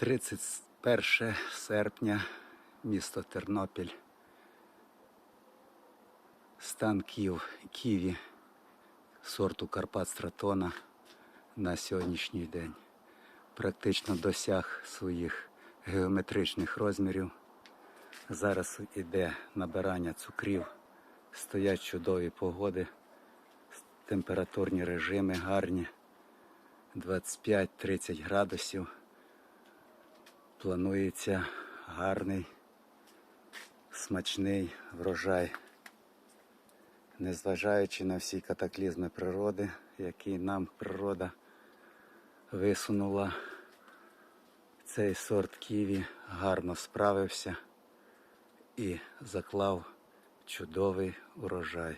31 серпня, місто Тернопіль. Стан Київ, Києві сорту Карпат Стратона на сьогоднішній день практично досяг своїх геометричних розмірів. Зараз іде набирання цукрів, стоять чудові погоди, температурні режими гарні, 25-30 градусів. Планується гарний, смачний врожай, незважаючи на всі катаклізми природи, які нам природа висунула. Цей сорт ківі гарно справився і заклав чудовий урожай.